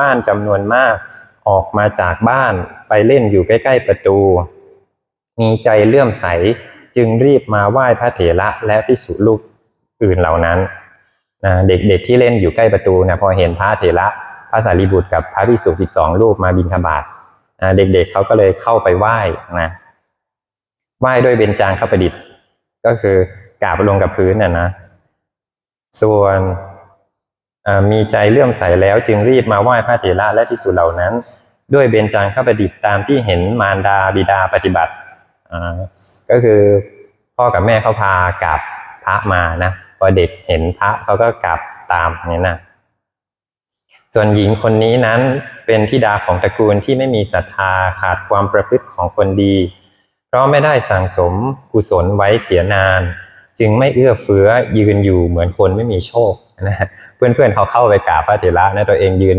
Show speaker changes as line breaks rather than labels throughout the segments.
บ้านจำนวนมากออกมาจากบ้านไปเล่นอยู่ใกล้ๆประตู มีใจเลื่อมใสจึงรีบมาไหว้พระเถระและพิสุลูกอื่นเหล่านั้นนะเด็กๆที่เล่นอยู่ใกล้ประตูนะพอเห็นพระเถระพระสารีบุตรกับพระพิสุสิบสองรูปมาบิณฑบาตนะเด็กๆเขาก็เลยเข้าไปไหว้นะไหว้ด้วยเบญจางคประดิษฐ์ ก็คือกราบลงกับพื้นน่ะนะส่วน มีใจเลื่อมใสแล้วจึงรีบมาไหว้พระเถระและพิสุเหล่านั้น ด้วยเบญจางคประดิษฐ์ตามที่เห็นมารดาบิดาปฏิบัติก็คือพ่อกับแม่เขาพากราบพระมานะพอเด็กเห็นพระเขาก็กราบตามนี่นะส่วนหญิงคนนี้นั้นเป็นธิดาของตระกูลที่ไม่มีศรัทธาขาดความประพฤติของคนดี เพราะไม่ได้สั่งสมกุศลไว้เสียนาน จึงไม่เอื้อเฟื้อยืนอยู่เหมือนคนไม่มีโชคนะ เพื่อนๆเขาเข้าไปกราบพระเถระนะตัวเองยืน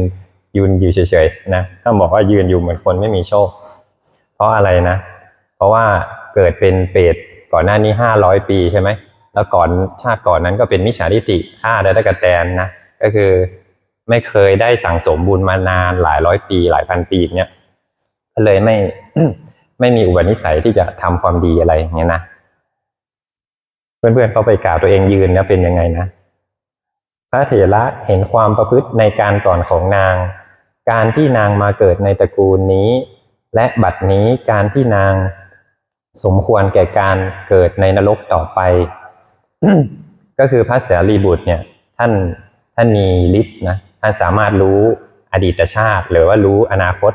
ยืนอยู่เฉยๆนะถ้าบอกว่ายืนอยู่เหมือนคนไม่มีโชค เพราะอะไรนะ เพราะว่าเกิดเป็นเปรตก่อนหน้านี้ห้าร้อยปีใช่ไหมแล้วก่อนชาติก่อนนั้นก็เป็นมิจฉาทิฏฐิฆ่าได้ตะกะแตนนะก็คือไม่เคยได้สั่งสมบุญมานานหลายร้อยปี หลายพันปีเนี้ยก็เลยไม่ไม่มีอุปนิสัยที่จะทำความดีอะไรอย่างเงี้ยนะเพื่อนๆเขาไปกล่าวตัวเองยืนนะเป็นยังไงนะ พระเถระเห็นความประพฤติในการก่อนของนาง การที่นางมาเกิดในตระกูลนี้ และบัดนี้การที่นางสมควรแก่การเกิดในนรกต่อไป ก็คือพระเสรีบุตรเนี่ยท่านท่านมีฤทธิ์นะท่านสามารถรู้อดีตชาติ หรือว่ารู้อนาคต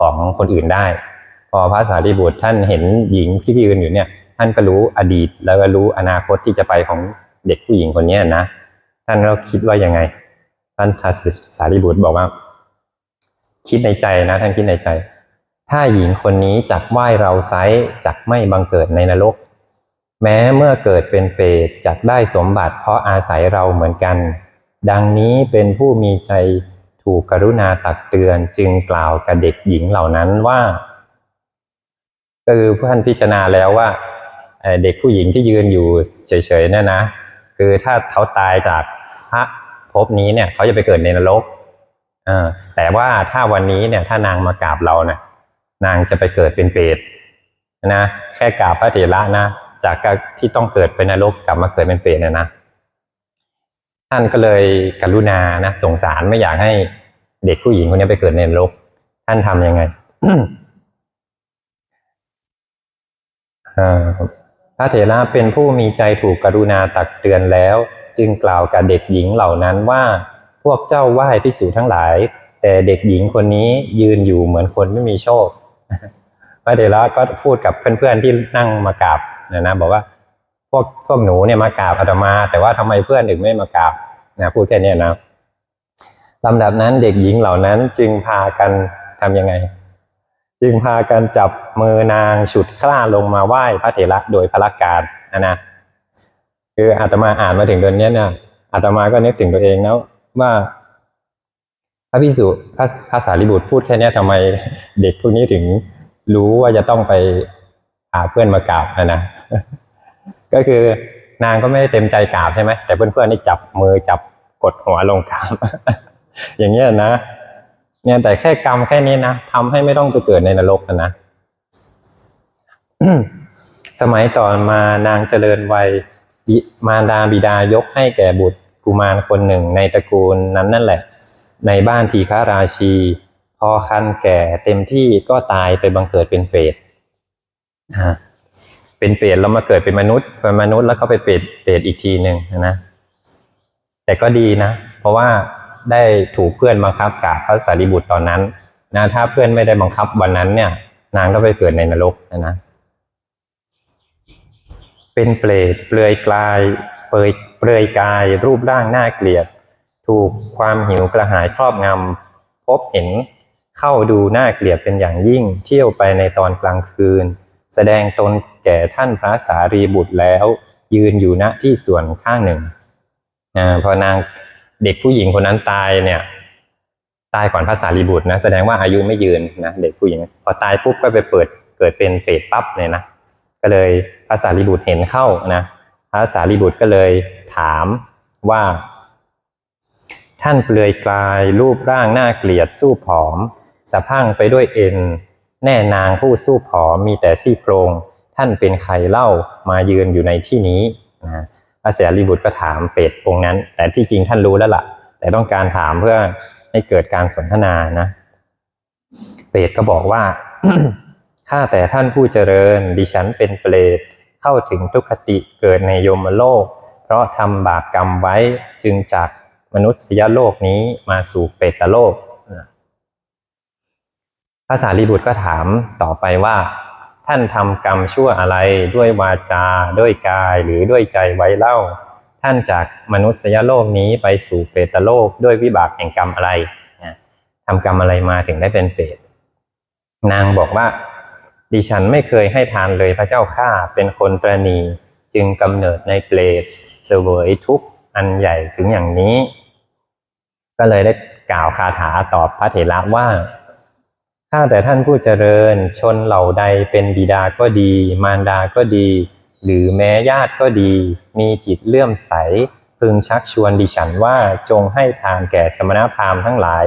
ของคนอื่นได้ พอพระสารีบุตรท่านเห็นหญิงที่ยืนอยู่เนี่ย ท่านก็รู้อดีตแล้วก็รู้อนาคตที่จะไปของเด็กผู้หญิงคนนี้นะ ท่านก็คิดว่ายังไง ท่านสารีบุตรบอกว่า คิดในใจนะ ท่านคิดในใจ ถ้าหญิงคนนี้จักไหว้เราไซจักไม่บังเกิดในนรก แม้เมื่อเกิดเป็นเปรตจักได้สมบัติ เพราะอาศัยเราเหมือนกัน ดังนี้เป็นผู้มีใจถูกกรุณาตักเตือนจึงกล่าวกับเด็กหญิงเหล่านั้นว่าก็คือท่านพิจารณาแล้วว่าเอ่อเด็กผู้หญิงที่ยืนอยู่เฉยๆเนี่ยนะ คือถ้าเขาตายจาก พระภพนี้เนี่ยเขาจะไปเกิดในนรกอแต่ว่าถ้าวันนี้เนี่ยถ้านางมากราบเราเนี่ยนางจะไปเกิดเป็นเปรตนะแค่กราบพระเถระนะจากที่ต้องเกิดเป็นนรกกลับมาเกิดเป็นเปรตเนี่ยนะท่านก็เลยกรุณานะสงสารไม่อยากให้เด็กผู้หญิงคนนี้ไปเกิดในนรก ท่านทำยังไงพระเถระเป็นผู้มีใจถูกกรุณาตักเตือนแล้ว จึงกล่าวกับเด็กหญิงเหล่านั้นว่า พวกเจ้าไหว้ภิกษุทั้งหลาย แต่เด็กหญิงคนนี้ยืนอยู่เหมือนคนไม่มีโชคพระเถระก็พูดกับเพื่อนๆที่นั่งมากราบนะนะบอกว่าพวกพวกหนูเนี่ยมากราบอาตมา แต่ว่าทำไมเพื่อนถึงไม่มากราบนะพูดแค่นี้นะลำดับนั้นเด็กหญิงเหล่านั้นจึงพากันทำยังไง จึงพากันจับมือนางฉุดคล้าลงมาไหว้พระเถระโดยพระการนะนะ คืออาตมาอ่านมาถึงตอนนี้เนี่ยอาตมาก็นึกถึงตัวเองนะว่าพระพิสุพระพระสารีบุตรพูดแค่นี้ยทำไมเด็กพวกนี้ถึงรู้ว่าจะต้องไปหาเพื่อนมากราบนะนะก็คือนางก็ไม่ได้เต็มใจกราบใช่ไหมแต่เพื่อนๆนี่จับมือจับกดหัวลงกราบอย่างเงี้ยนะเนี่ยแต่แค่กรรมแค่นี้นะทำให้ไม่ต้องไปเกิดในนรกนะนะสมัยต่อมานางเจริญวัย บิมารดาบิดายกให้แก่บุตรกุมารคนหนึ่งในตระกูลนั้นนั่นแหละ ในบ้านทีฆาราชี พอคันแก่เต็มที่ก็ตายไปบังเกิดเป็นเปรตเป็นเปรตแล้วมาเกิดเป็นมนุษย์เป็นมนุษย์แล้วก็ไปเปรตเปรตอีกทีหนึ่งนะแต่ก็ดีนะ เพราะว่าได้ถูกเพื่อนบังคับกราบพระสารีบุตรตอนนั้นนะถ้าเพื่อนไม่ได้บังคับวันนั้นเนี่ย นางก็ไปเกิดในนรกนะนะ เป็นเปรตเปลือยกาย เปลือยเปลือยกาย รูปร่างน่าเกลียด ถูกความหิวกระหายครอบงำพบเห็นเข้าดูน่าเกลียดเป็นอย่างยิ่ง เที่ยวไปในตอนกลางคืน แสดงตนแก่ท่านพระสารีบุตรแล้ว ยืนอยู่ณที่ส่วนข้างหนึ่งอพอนางเด็กผู้หญิงคนนั้นตายเนี่ย ตายก่อนพระสารีบุตรนะแสดงว่าอายุไม่ยืนนะเด็กผู้หญิง พอตายปุ๊บก็ไปเปิดเกิดเป็นเปรตปั๊บเลยนะ ก็เลยพระสารีบุตรเห็นเข้านะพระสารีบุตรก็เลยถามว่า ท่านเปลือยกลายรูปร่างหน่าเกลียดสู้ผอม สะพังไปด้วยเอ็น แน่นางผู้สู้ผอมมีแต่ซี่โครง ท่านเป็นใครเล่ามายืนอยู่ในที่นี้นะพระเสรีบุตรก็ถามเปรตองนั้น แต่ที่จริงท่านรู้แล้วล่ะ แต่ต้องการถามเพื่อให้เกิดการสนทนานะ เปรตก็บอกว่า ข้าแต่ท่านผู้เจริญ ดิฉันเป็นเปรตเข้าถึงทุกขติเกิดในยมโลก เพราะทำบาปกรรมไว้จึงจากมนุษยโลกนี้มาสู่เปตโลกพระสารีบุตรก็ถามต่อไปว่า ท่านทำกรรมชั่วอะไรด้วยวาจาด้วยกายหรือด้วยใจไว้เล่า ท่านจากมนุษยโลกนี้ไปสู่เปตโลกด้วยวิบากแห่งกรรมอะไรทำกรรมอะไรมาถึงได้เป็นเปรตนางบอกว่า ดิฉันไม่เคยให้ทานเลยพระเจ้าข้าเป็นคนประณีจึงกำเนิดในเปรตเสวยทุกอันใหญ่ถึงอย่างนี้ ก็เลยได้กล่าวคาถาตอบพระเถระว่าข้าแต่ท่านผู้เจริญชนเหล่าใดเป็นบิดาก็ดี มารดาก็ดี หรือแม้ญาติก็ดี มีจิตเลื่อมใส พึงชักชวนดิฉันว่าจงให้ทานแก่สมณพราหมณ์ทั้งหลาย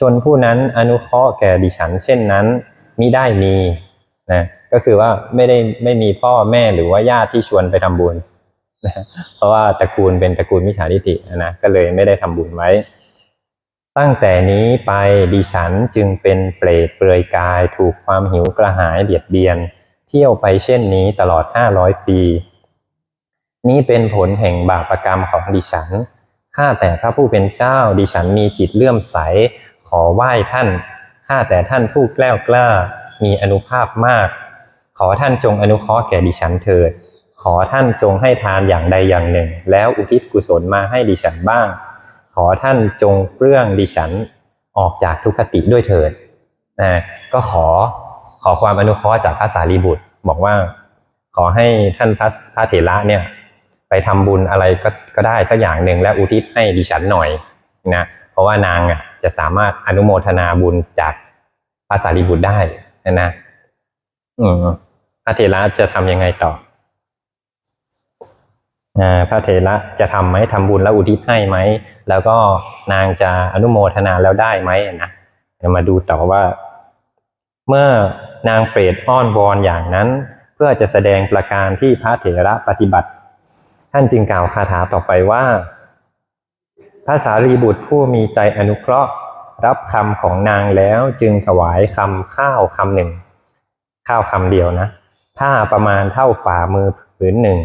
ชนผู้นั้นอนุเคราะห์แก่ดิฉันเช่นนั้นมิได้มี นะก็คือว่าไม่ได้ไม่มีพ่อแม่หรือว่าญาติที่ชวนไปทำบุญนะเพราะว่าตระกูลเป็นตระกูลมิจฉาทิฏฐินะก็เลยไม่ได้ทำบุญไว้ ตั้งแต่นี้ไปดิฉันจึงเป็นเปรตเปลือยกาย ถูกความหิวกระหายเบียดเบียน เที่ยวไปเช่นนี้ตลอดห้าร้อยปี นี้เป็นผลแห่งบาปกรรมของดิฉันข้าแต่พระผู้เป็นเจ้าดิฉันมีจิตเลื่อมใสขอไหว้ท่านข้าแต่ท่านผู้แกล้วกล้า มีอนุภาพมาก ขอท่านจงอนุเคราะห์แก่ดิฉันเถิด ขอท่านจงให้ทานอย่างใดอย่างหนึ่ง แล้วอุทิศกุศลมาให้ดิฉันบ้าง ขอท่านจงเปลื้องดิฉันออกจากทุกขติด้วยเถิดนะก็ขอขอความอนุเคราะห์จากพระสารีบุตร บอกว่า ขอให้ท่านพระพระเถระเนี่ยไปทำบุญอะไรก็ก็ได้สักอย่างหนึ่งแล้วอุทิศให้ดิฉันหน่อยนะเพราะว่านางอะจะสามารถอนุโมทนาบุญจากพระสารีบุตรได้ นะนะอืมพระเถระจะทำยังไงต่ออาพระเถระจะทำไหมทำบุญแล้วอุทิศให้ไหม แล้วก็นางจะอนุโมทนาแล้วได้ไหมนะเดี๋ยวมาดูต่อว่า เมื่อนางเปรตอ้อนวอนอย่างนั้น เพื่อจะแสดงประการที่พระเถระปฏิบัติ ท่านจึงกล่าวคาถาต่อไปว่าพระสารีบุตรผู้มีใจอนุเคราะห์ รับคำของนางแล้วจึงถวายคำข้าวคำหนึ่ง ข้าวคำเดียวนะ ผ้าประมาณเท่าฝ่ามือผืนหนึ่ง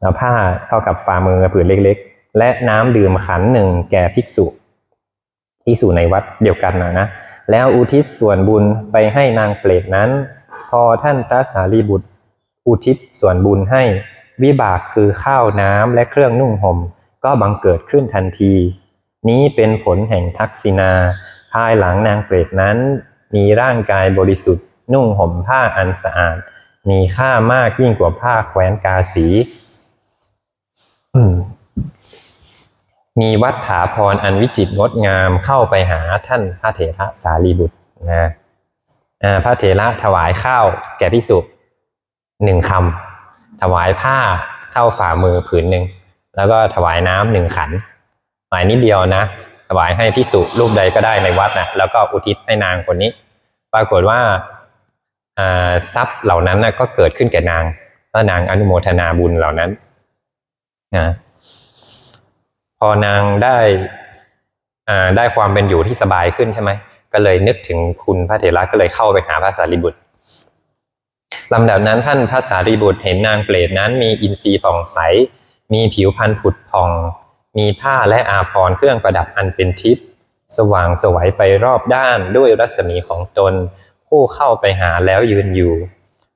แล้วผ้าเท่ากับฝ่ามือผืนเล็กๆ และน้ำดื่มขันหนึ่งแก่ภิกษุภิกษุในวัดเดียวกันนะนะ แล้วอุทิศส่วนบุญไปให้นางเปรตนั้น พอท่านพระสารีบุตร อุทิศส่วนบุญให้วิบากคือข้าวน้ำและเครื่องนุ่งห่มก็บังเกิดขึ้นทันที นี้เป็นผลแห่งทักษิณาภายหลังนางเปรตนั้น มีร่างกายบริสุทธิ์ นุ่งห่มผ้าอันสะอาด มีค่ามากยิ่งกว่าผ้าแคว้นกาสี มีวัฏฐาพรอันวิจิตรงดงามเข้าไปหาท่านพระเถระสารีบุตรนะพระเถระถวายข้าวแก่พิสุหนึ่งคำถวายผ้าเท่าฝ่ามือผืนหนึ่ง แล้วก็ถวายน้ำหนึ่งขัน ถวายนิดเดียวนะถวายให้พิสุรูปใดก็ได้ในวัดนะแล้วก็อุทิศให้นางคนนี้ ปรากฏว่าทรัพย์เหล่านั้นนะก็เกิดขึ้นแก่นางก็นางอนุโมทนาบุญเหล่านั้นนะพอนางได้ได้ความเป็นอยู่ที่สบายขึ้นใช่ไหมก็เลยนึกถึงคุณพระเถระก็เลยเข้าไปหาพระสารีบุตรลำดับนั้นท่านพระสารีบุตรเห็นนางเปรตนั้นมีอินทรีย์ผ่องใส มีผิวพรรณผุดผ่อง มีผ้าและอาภรณ์เครื่องประดับอันเป็นทิพย์สว่างสวัยไปรอบด้านด้วยรัศมีของตน ผู้เข้าไปหาแล้วยืนอยู่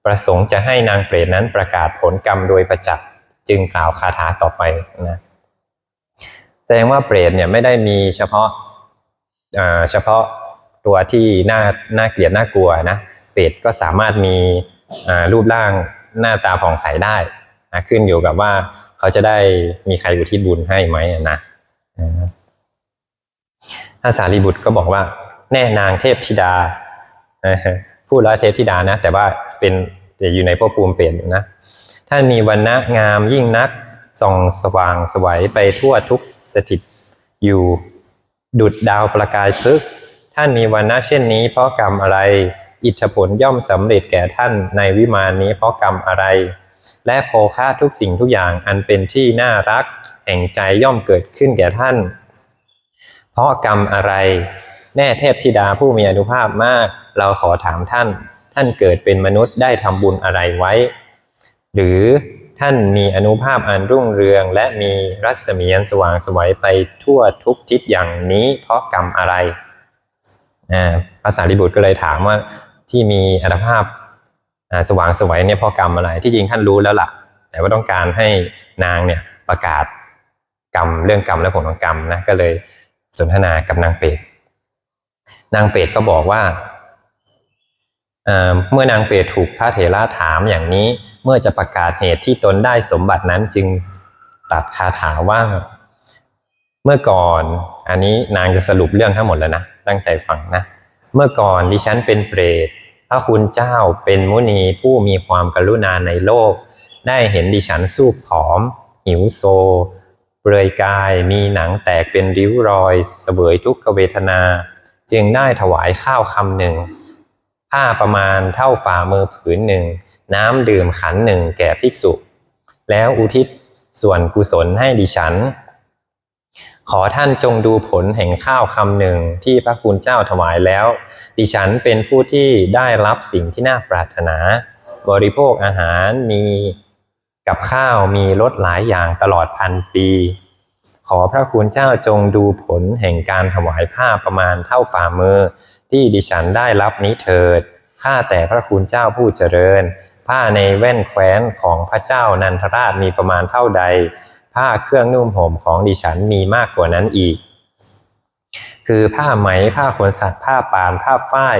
ประสงค์จะให้นางเปรตนั้นประกาศผลกรรมโดยประจักษ์จึงกล่าวคาถาต่อไปนะแสดงว่าเปรตเนี่ยไม่ได้มีเฉพาะอ่าเฉพาะตัวที่น่าน่าเกลียดน่ากลัวนะเปรตก็สามารถมีรูปร่างหน้าตาผ่องใสได้นะขึ้นอยู่กับว่า เขาจะได้มีใครอุทิศบุญให้ไหมนะอาท่านสารีบุตรก็บอกว่า แน่นางเทพธิดาพูดแล้วเทพธิดานะ แต่ว่าเป็นจะอยู่ในภพภูมิเปลี่ยนนะท่านมีวันณะงามยิ่งนักส่องสว่างสวัยไปทั่วทุกสถิตอยู่ดุดดาวประกายพฤกท่านมีวันนะเช่นนี้เพราะกรรมอะไร อิทธผลย่อมสำเร็จแก่ท่านในวิมานนี้เพราะกรรมอะไร และโภคะทุกสิ่งทุกอย่างอันเป็นที่น่ารัก แห่งใจย่อมเกิดขึ้นแก่ท่าน เพราะกรรมอะไร แม่เทพธิดาผู้มีอนุภาพมาก เราขอถามท่าน ท่านเกิดเป็นมนุษย์ได้ทำบุญอะไรไว้ หรือท่านมีอนุภาพอันรุ่งเรือง และมีรัศมีอันสว่างสวัยไปทั่วทุกทิศอย่างนี้เพราะกรรมอะไรอ่าภาษาลิบุตรก็เลยถามว่าที่มีอัตภาพ สว่างสวัยเนี่ยพราะกรรมอะไรที่จริงท่านรู้แล้วล่ะ แต่ว่าต้องการให้นางเนี่ยประกาศกรรมเรื่องกรรมและผลของกรรมนะก็เลยสนทนากับนางเปรตนางเปรตก็บอกว่าเอ่อเมื่อนางเปรตถูกพระเถระถามอย่างนี้เมื่อจะประกาศเหตุที่ตนได้สมบัตินั้นจึงตัดคาถาว่า เมื่อก่อนอันนี้นางจะสรุปเรื่องทั้งหมดแล้วนะตั้งใจฟังนะ เมื่อก่อนดิฉันเป็นเปรต พระคุณเจ้าเป็นมุนีผู้มีความกรุณาในโลก ได้เห็นดิฉันสูบผอม หิวโซ เปลือยกายมีหนังแตกเป็นริ้วรอยเสวยทุกขเวทนา จึงได้ถวายข้าวคำหนึ่งผ้าประมาณเท่าฝ่ามือผืนหนึ่ง น้ำดื่มขันหนึ่งแก่ภิกษุ แล้วอุทิศส่วนกุศลให้ดิฉัน ขอท่านจงดูผลแห่งข้าวคำหนึ่งที่พระคุณเจ้าถวายแล้ว ดิฉันเป็นผู้ที่ได้รับสิ่งที่น่าปรารถนา บริโภคอาหารมีกับข้าวมีรสหลายอย่างตลอดพันปี ขอพระคุณเจ้าจงดูผลแห่งการถวายผ้าประมาณเท่าฝ่ามือ ที่ดิฉันได้รับนี้เถิด ข้าแต่พระคุณเจ้าผู้เจริญ ผ้าในแว่นแคว้นของพระเจ้านันทราชมีประมาณเท่าใด ผ้าเครื่องนุ่มห่มของดิฉันมีมากกว่านั้นอีก คือผ้าไหมผ้าขนสัตว์ผ้าปานผ้าฝ้าย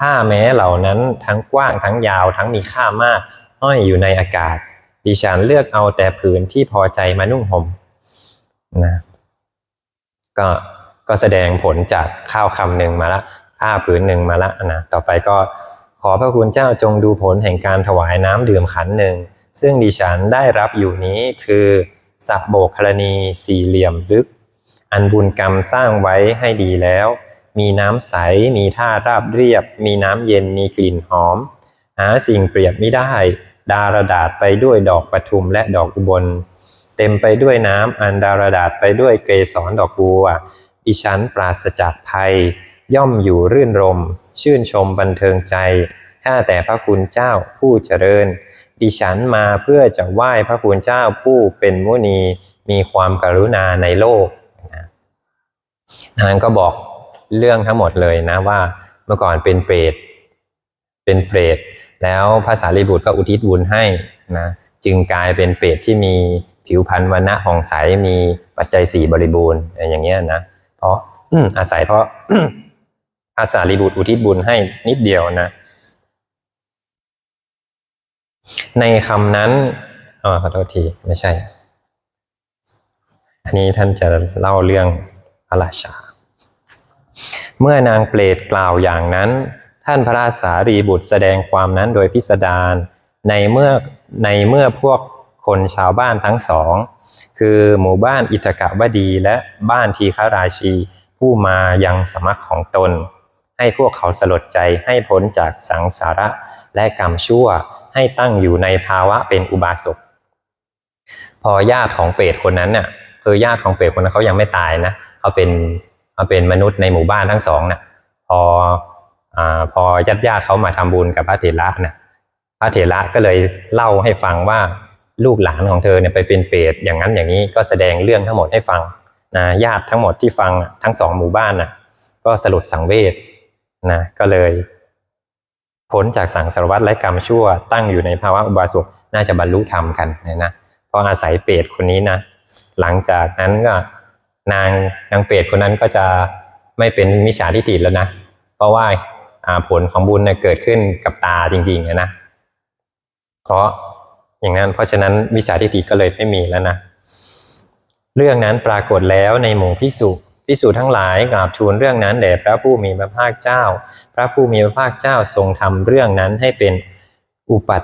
ผ้าแม้เหล่านั้นทั้งกว้างทั้งยาวทั้งมีค่ามากห้อยอยู่ในอากาศ ดิฉันเลือกเอาแต่ผืนที่พอใจมานุ่งห่มนะก็ก็แสดงผลจากข้าวคำหนึ่งมาละผ้าผืนหนึ่งมาละนะต่อไปก็ขอพระคุณเจ้าจงดูผลแห่งการถวายน้ำดื่มขันหนึ่งซึ่งดิฉันได้รับอยู่นี้คือ สับโบกครณีสี่เหลี่ยมลึก อันบุญกรรมสร้างไว้ให้ดีแล้ว มีน้ำใส มีท่าราบเรียบ มีน้ำเย็น มีกลิ่นหอม หาสิ่งเปรียบไม่ได้ ดารดาษไปด้วยดอกปทุมและดอกอุบล เต็มไปด้วยน้ำอันดารดาษไปด้วยเกสรดอกบัวดิฉันปราศจากภัย ย่อมอยู่รื่นรม ชื่นชมบันเทิงใจข้าแต่พระคุณเจ้าผู้เจริญ ดิฉันมาเพื่อจะไหว้พระคุณเจ้าผู้เป็นมุนีมีความกรุณาในโลกนะนั้นก็บอกเรื่องทั้งหมดเลยนะว่าเมื่อก่อนเป็นเปรตเป็นเปรตแล้วภาษาลีบุตรก็อุทิศบุญให้นะจึงกลายเป็นเปรตที่มีผิวพรรณวันณะผ่องใสมีปัจจัยสี่บริบูรณ์อย่างเงี้ยนะเพราะอาศัยเพราะภาษาลีบุตรอุทิศบุญให้นิดเดียวนะ ในคำนั้นอ๋อขอโทษทีไม่ใช่ อันนี้ท่านจะเล่าเรื่องพระราชา เมื่อนางเปรตกล่าวอย่างนั้น ท่านพระราชารีบุตรแสดงความนั้นโดยพิสดารในเมื่อในเมื่อพวกคนชาวบ้านทั้งสอง คือหมู่บ้านอิตกะวดีและบ้านทีฆราชี ผู้มายังสมัครของตน ให้พวกเขาสลดใจให้พ้นจากสังสาระและกรรมชั่ว ให้ตั้งอยู่ในภาวะเป็นอุบาสก พอญาติของเปรตคนนั้นเนี่ยคือญาติของเปรตคนนั้นเขายังไม่ตายนะเขาเป็นเขาเป็นมนุษย์ในหมู่บ้านทั้งสองน่ะพออ่าพอญาติญาติเขามาทำบุญกับพระเถระน่ะพระเถระก็เลยเล่าให้ฟังว่าลูกหลานของเธอเนี่ยไปเป็นเปรตอย่างนั้นอย่างนี้ก็แสดงเรื่องทั้งหมดให้ฟังนะญาติทั้งหมดที่ฟังทั้งสองหมู่บ้านน่ะก็สลดสังเวชนะก็เลย พ้นจากสังสารวัฏและกรรมชั่ว ตั้งอยู่ในภาวะอุบาสกน่าจะบรรลุธรรมกันนะนะเพราะอาศัยเปรตคนนี้นะหลังจากนั้นก็นางนางเปรตคนนั้นก็จะไม่เป็นมิจฉาทิฏฐิแล้วนะ เพราะว่าผลของบุญเนี่ยเกิดขึ้นกับตาจริงๆนะเพราะอย่างนั้นเพราะฉะนั้นมิจฉาทิฏฐิก็เลยไม่มีแล้วนะเรื่องนั้นปรากฏแล้วในหมู่พิสุ พิสุทั้งหลายกราบทูลเรื่องนั้นแด่พระผู้มีพระภาคเจ้า พระผู้มีพระภาคเจ้าทรงทำเรื่องนั้นให้เป็นอุปัต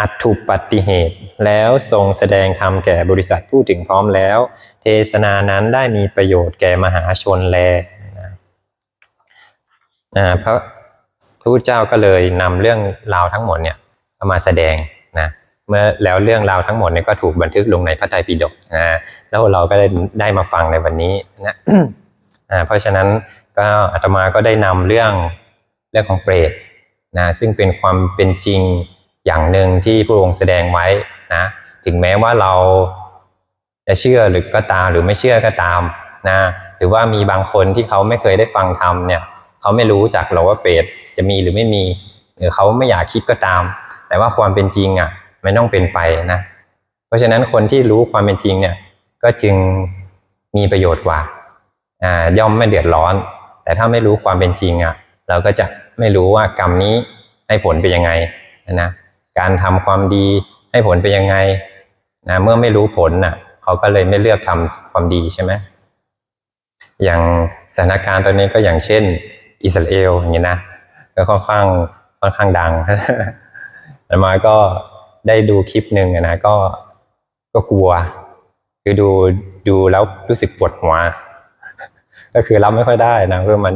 อัตถุปฏิเหตุ แล้วทรงแสดงธรรมแก่บริษัทผู้ถึงพร้อมแล้ว เทศนานั้นได้มีประโยชน์แก่มหาชนแลนะอ่าพระพระพุทธเจ้าก็เลยนำเรื่องราวทั้งหมดเนี่ยมาแสดงนะ เมื่อแล้วเรื่องราวทั้งหมดเนี่ยก็ถูกบันทึกลงในพระไตรปิฎกนะแล้วเราก็ได้ได้มาฟังในวันนี้นะเพราะฉะนั้นก็อาตมาก็ได้นำเรื่องเรื่องของเปรตนะซึ่งเป็นความเป็นจริงอย่างหนึ่งที่พระองค์แสดงไว้นะถึงแม้ว่าเราจะเชื่อหรือก็ตามหรือไม่เชื่อก็ตามนะหรือว่ามีบางคนที่เขาไม่เคยได้ฟังธรรมเนี่ยเขาไม่รู้จักหรอกว่าเปรตจะมีหรือไม่มี หรือเขาไม่อยากคิดก็ตาม แต่ว่าความเป็นจริงอะ มันต้องเป็นไปนะ เพราะฉะนั้นคนที่รู้ความเป็นจริงเนี่ย ก็จึงมีประโยชน์กว่าอ่าย่อมไม่เดือดร้อน แต่ถ้าไม่รู้ความเป็นจริงอะ เราก็จะไม่รู้ว่ากรรมนี้ให้ผลเป็นยังไงนะการทำความดีให้ผลเป็นยังไงนะเมื่อไม่รู้ผลน่ะ เขาก็เลยไม่เลือกทำความดีใช่ไหมอย่างสถานการณ์ตอนนี้ก็อย่างเช่น อิสราเอลอย่างนี้นะก็ค่อนข้างค่อนข้างดังแล้วมาก็ ได้ดูคลิปหนึ่งนะก็ก็กลัว คือดูดูแล้วรู้สึกปวดหัว ก็คือรับไม่ค่อยได้นะเพราะมัน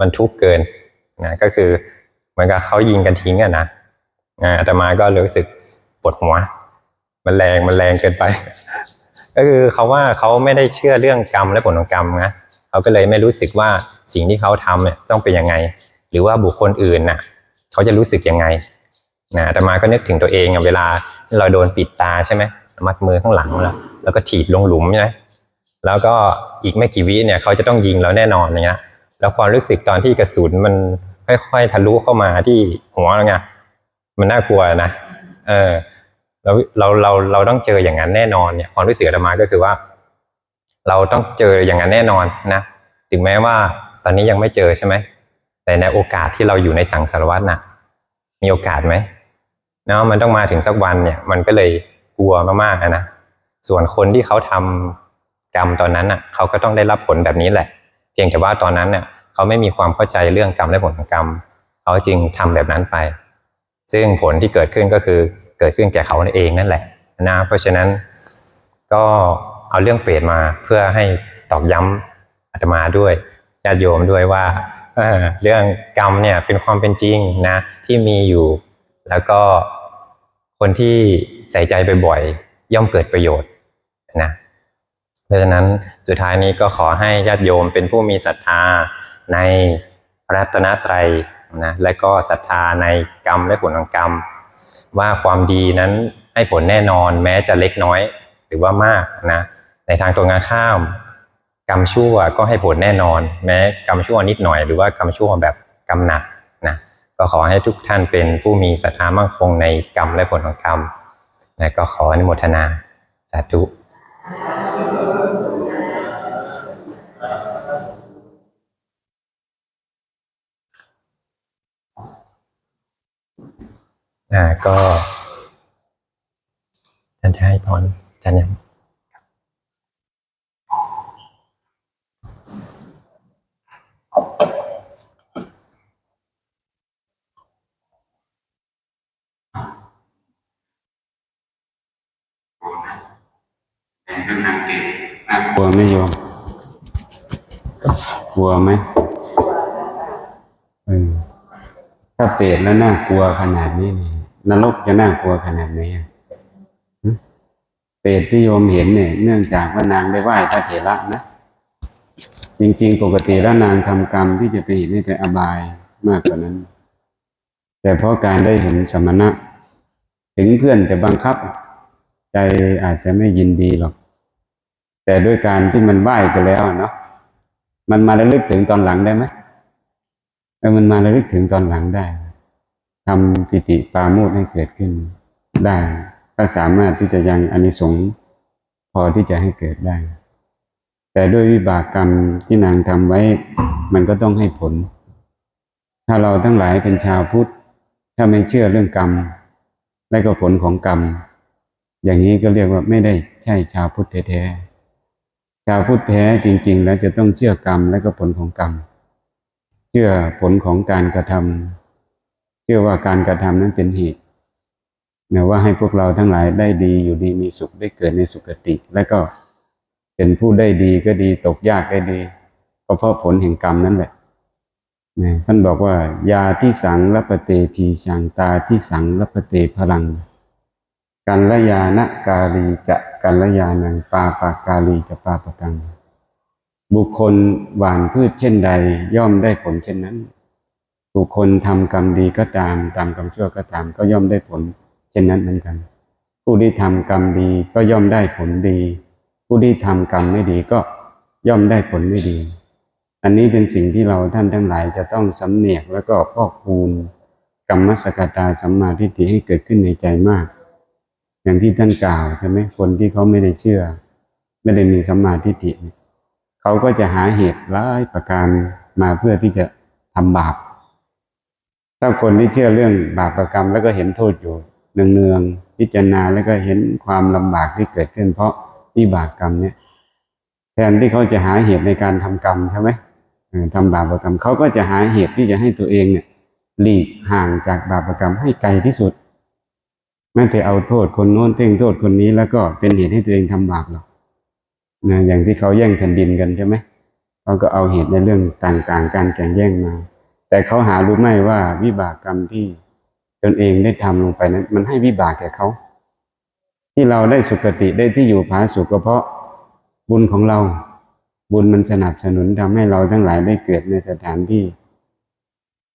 มันทุกข์เกินนะก็คือเหมือนกับเขายิงกันทิ้งอะนะอ่อาตมาก็รู้สึกปวดหัว มันแรงมันแรงเกินไป ก็คือเขาว่าเขาไม่ได้เชื่อเรื่องกรรมและผลของกรรมนะเขาก็เลยไม่รู้สึกว่าสิ่งที่เขาทำเนี่ยต้องเป็นยังไง หรือว่าบุคคลอื่นน่ะ เขาจะรู้สึกยังไง นะอาตมาก็นึกถึงตัวเองอะเวลาเราโดนปิดตาใช่ไหมมัดมือข้างหลังแล้วแล้วก็ถีบลงหลุมใช่ไหมแล้วก็อีกไม่กี่วิเนี่ยเขาจะต้องยิงเราแน่นอนอย่างเงี้ยแล้วความรู้สึกตอนที่กระสุนมันค่อยๆทะลุเข้ามาที่หัวเราไงมันน่ากลัวนะเออแล้วเราเราเราต้องเจออย่างนั้นแน่นอนเนี่ยความรู้สึกอาตมาก็คือว่า เราต้องเจออย่างนั้นแน่นอนนะถึงแม้ว่าตอนนี้ยังไม่เจอใช่ไหมแต่ในโอกาสที่เราอยู่ในสังสารวัฏน่ะ มีโอกาสไหม เนาะมันต้องมาถึงสักวันเนี่ย มันก็เลยกลัวมากๆนะส่วนคนที่เขาทำกรรมตอนนั้นน่ะเขาก็ต้องได้รับผลแบบนี้แหละ เพียงแต่ว่าตอนนั้นเนี่ยเขาไม่มีความเข้าใจเรื่องกรรมและผลของกรรมเขาจึงทำแบบนั้นไป ซึ่งผลที่เกิดขึ้นก็คือเกิดขึ้นแก่เขาเองนั่นแหละนะเพราะฉะนั้นก็เอาเรื่องเปรตมาเพื่อให้ตอกย้ำอาตมาด้วยญาติโยมด้วยว่าเรื่องกรรมเนี่ยเป็นความเป็นจริงนะที่มีอยู่ แล้วก็คนที่ใส่ใจบ่อยๆย่อมเกิดประโยชน์นะเพราะฉะนั้นสุดท้ายนี้ก็ขอให้ญาติโยมเป็นผู้มีศรัทธาในรัตนตรัยนะและก็ศรัทธาในกรรมและผลของกรรม ว่าความดีนั้นให้ผลแน่นอนแม้จะเล็กน้อยหรือว่ามากนะในทางตรงกันข้าม กรรมชั่วก็ให้ผลแน่นอน แม้กรรมชั่วนิดหน่อย หรือว่ากรรมชั่วแบบกรรมหนัก ก็ขอให้ทุกท่านเป็นผู้มีศรัทธามั่งคงในกรรมและผลของกรรมและก็ขออนุโมทนาสาธุอ่าก็ท่านจะให้พรท่านยัง
กลัวไหม่โยมกลัวไหมเออถ้าเปรตแล้วน่ากลัวขนาดนี้นี่นรกจะน่ากลัวขนาดไหนอะหึเปรตที่โยมเห็นเนี่ย เนื่องจากว่านางได้ไหว้พระเถระนะจริงๆ ปกติแล้วนางทำกรรมที่จะไปเห็นให้ไปอบายมากกว่านั้น แต่เพราะการได้เห็นสมณะ ถึงเพื่อนจะบังคับ ใจอาจจะไม่ยินดีหรอก แต่ด้วยการที่มันไหว้ไปแล้วอะเนาะมันมาระลึกถึงตอนหลังได้ไหมเออมันมาระลึกถึงตอนหลังได้ทำปิติปาโมทให้เกิดขึ้นได้ก็สามารถที่จะยังอนิสงส์พอที่จะให้เกิดได้ แต่ด้วยวิบากกรรมที่นางทำไว้ มันก็ต้องให้ผล ถ้าเราทั้งหลายเป็นชาวพุทธ ถ้าไม่เชื่อเรื่องกรรม และก็ผลของกรรม อย่างนี้ก็เรียกว่าไม่ได้ใช่ชาวพุทธแท้ๆ ชาวพุทธแท้จริง ๆ แล้วจะต้องเชื่อกรรมและก็ผลของกรรม เชื่อผลของการกระทำเชื่อว่าการกระทำนั้นเป็นเหตุนะว่าให้พวกเราทั้งหลายได้ดีอยู่ดีมีสุขได้เกิดในสุคติ และก็เป็นผู้ได้ดีก็ดีตกยากก็ดีก็เพราะผลแห่งกรรมนั่นแหละนะท่านบอกว่ายาที่สังรัปเตพีชังตาที่สังรัปเตพลัง กัละยานะกาลีจะกัละยานังปาปากาลีจะปาปะกัง บุคคลหว่านพืชเช่นใด ย่อมได้ผลเช่นนั้น บุคคลทำกรรมดีก็ตามตามกรรมชั่วก็ตาม ก็ย่อมได้ผล เช่นนั้นเหมือนกัน ผู้ที่ทำกรรมดีก็ย่อมได้ผลดี ผู้ที่ทำกรรมไม่ดีก็ย่อมได้ผลไม่ดี อันนี้เป็นสิ่งที่เราท่านทั้งหลายจะต้องสำเนียกแล้วก็พอกพูนกรรมสกตาสัมมาทิฏฐิให้เกิดขึ้นในใจมาก อย่างที่ท่านกล่าวใช่ไหมคนที่เขาไม่ได้เชื่อ ไม่ได้มีสัมมาทิฏฐิเขาก็จะหาเหตุร้ายประการมาเพื่อที่จะทำบาป ถ้าคนที่เชื่อเรื่องบาปประกรรมแล้วก็เห็นโทษอยู่เนืองๆพิจารณาแล้วก็เห็นความลำบากที่เกิดขึ้น เพราะวิบากกรรมเนี่ยแทนที่เขาจะหาเหตุในการทำกรรมใช่ไหมทำบาปประกรรมเขาก็จะหาเหตุที่จะให้ตัวเองเนี่ยหลีกห่างจากบาปประกรรมให้ไกลที่สุด ไม่ไปเอาโทษคนโน้นเพ่งโทษคนนี้ แล้วก็เป็นเหตุให้ตัวเองทำบาปหรอกนะอย่างที่เขาแย่งแผ่นดินกันใช่ไหมเขาก็เอาเหตุในเรื่องต่างๆ การแข่งแย่งมา แต่เขาหารู้ไหมว่าวิบากกรรมที่ตนเองได้ทำลงไปนั้น มันให้วิบากแก่เขา ที่เราได้สุคติได้ที่อยู่ผาสุกก็เพราะบุญของเราบุญมันสนับสนุนทำให้เราทั้งหลายได้เกิดในสถานที่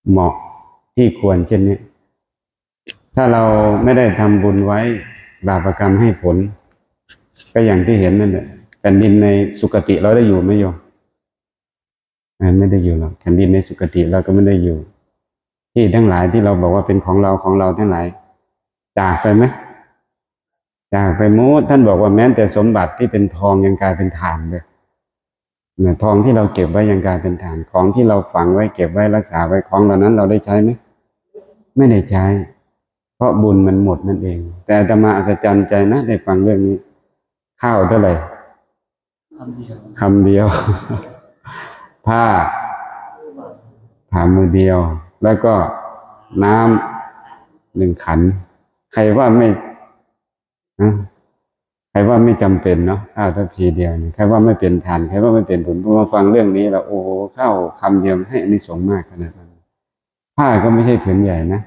เหมาะที่ควรเช่นนี้ ถ้าเราไม่ได้ทำบุญไว้บาปกรรมให้ผล ก็อย่างที่เห็นนั่นแหละแผ่นดินในสุคติเราได้อยู่ไหมโยมอ่ไม่ได้อยู่หรอกแผ่นดินในสุคติเราก็ไม่ได้อยู่ ที่ทั้งหลายที่เราบอกว่าเป็นของเราของเราทั้งหลาย จากไปไหมจากไปมูดท่านบอกว่าแม้แต่สมบัติที่เป็นทองยังกลายเป็นฐานเลยเนี่ยทองที่เราเก็บไว้ยังกลายเป็นฐานของที่เราฝังไว้เก็บไว้รักษาไว้ของเหล่านั้นเราได้ใช้ไหมไม่ได้ใช้ เพราะบุญมันหมดนั่นเอง แต่อาตมาอัศจรรย์ใจนะได้ฟังเรื่องนี้ ข้าวเท่าไหร่
คำเดียว
คำเดียว ผ้าผ้ามือเดียว แล้วก็น้ำหนึ่งขัน ใครว่าไม่นะใครว่าไม่จำเป็นเนาะข้าวทัพพีเดียวเนี่ยใครว่าไม่เป็นทานใครว่าไม่เป็นผลพอมาฟังเรื่องนี้แล้วโอ้โหข้าวคำเดียวให้อันนี้สงส์มากขนาดนั้นผ้าก็ไม่ใช่ผืนใหญ่นะ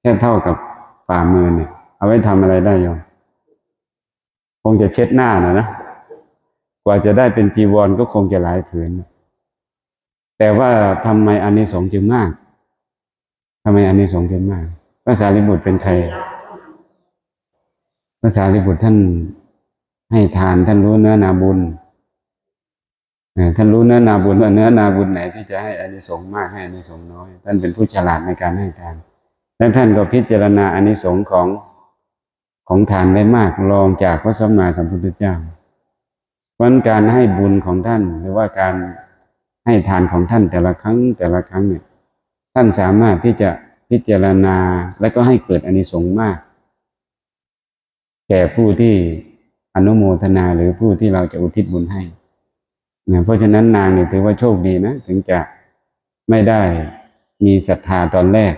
แค่เท่ากับ ฝ่ามือเนี่ย เอาไว้ทำอะไรได้โยมคงจะเช็ดหน้านะนะกว่าจะได้เป็นจีวรก็คงจะหลายผืนแต่ว่าทำไมอานิสงส์จึงมากทำไมอานิสงส์จึงมากพระสารีบุตรเป็นใครพระสารีบุตรท่านให้ทานท่านรู้เนื้อนาบุญท่านรู้เนื้อนาบุญว่าเนื้อนาบุญไหนที่จะให้อานิสงส์มากให้อานิสงส์น้อย ท่านเป็นผู้ฉลาดในการให้ทาน และท่านก็พิจารณาอานิสงส์ของของทานได้มากรองจากพระสัมมาสัมพุทธเจ้าเพราะฉะนั้นการให้บุญของท่านหรือว่าการให้ทานของท่านแต่ละครั้งแต่ละครั้งเนี่ยท่านสามารถที่จะพิจารณาและก็ให้เกิดอานิสงส์มาก แก่ผู้ที่อนุโมทนาหรือผู้ที่เราจะอุทิศบุญให้นะเพราะฉะนั้นนางเนี่ยถือว่าโชคดีนะ ถึงจะไม่ได้มีศรัทธาตอนแรก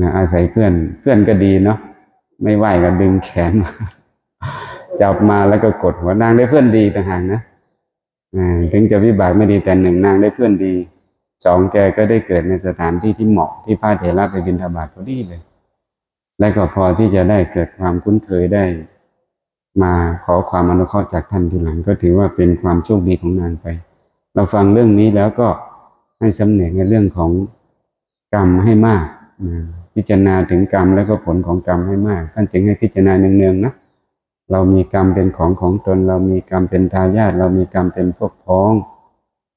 นะอาศัยเพื่อนเพื่อนก็ดีเนาะไม่ไหวก็ดึงแขนมาจับมาแล้วก็กดหัวนางได้เพื่อนดีต่างหากนะถึงจะวิบากไม่ดีแต่หนึ่งนางได้เพื่อนดีสองแกก็ได้เกิดในสถานที่ที่เหมาะที่พระเถระไปบิณฑบาตพอดีเลย และก็พอที่จะได้เกิดความคุ้นเคยได้ มาขอความอนุเคราะห์จากท่านทีหลัง ก็ถือว่าเป็นความโชคดีของนางไป เราฟังเรื่องนี้แล้วก็ให้สำเนียกในเรื่องของกรรมให้มาก พิจารณาถึงกรรมแล้วก็ผลของกรรมให้มาก ท่านจึงให้พิจารณาเนืองๆนะเรามีกรรมเป็นของของตน เรามีกรรมเป็นทายาทเรามีกรรมเป็นพวกพ้อง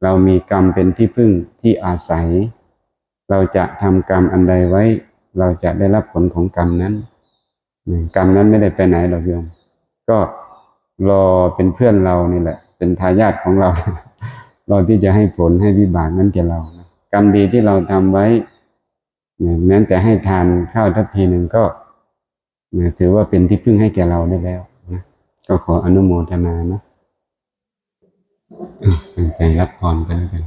เรามีกรรมเป็นที่พึ่งที่อาศัย เราจะทำกรรมอันใดไว้ เราจะได้รับผลของกรรมนั้นกรรมนั้นไม่ได้ไปไหนหรอกโยม ก็รอเป็นเพื่อนเรานี่แหละ เป็นทายาทของเรารอที่จะให้ผลให้วิบากนั้นแก่เรา กรรมดีที่เราทำไว้ แม้แต่ให้ทานข้าวทัพพีหนึ่งก็เนี่ยถือว่าเป็นที่พึ่งให้แก่เราได้แล้วนะก็ขออนุโมทนานะอะตั้งใจรับพรกันแล้วกัน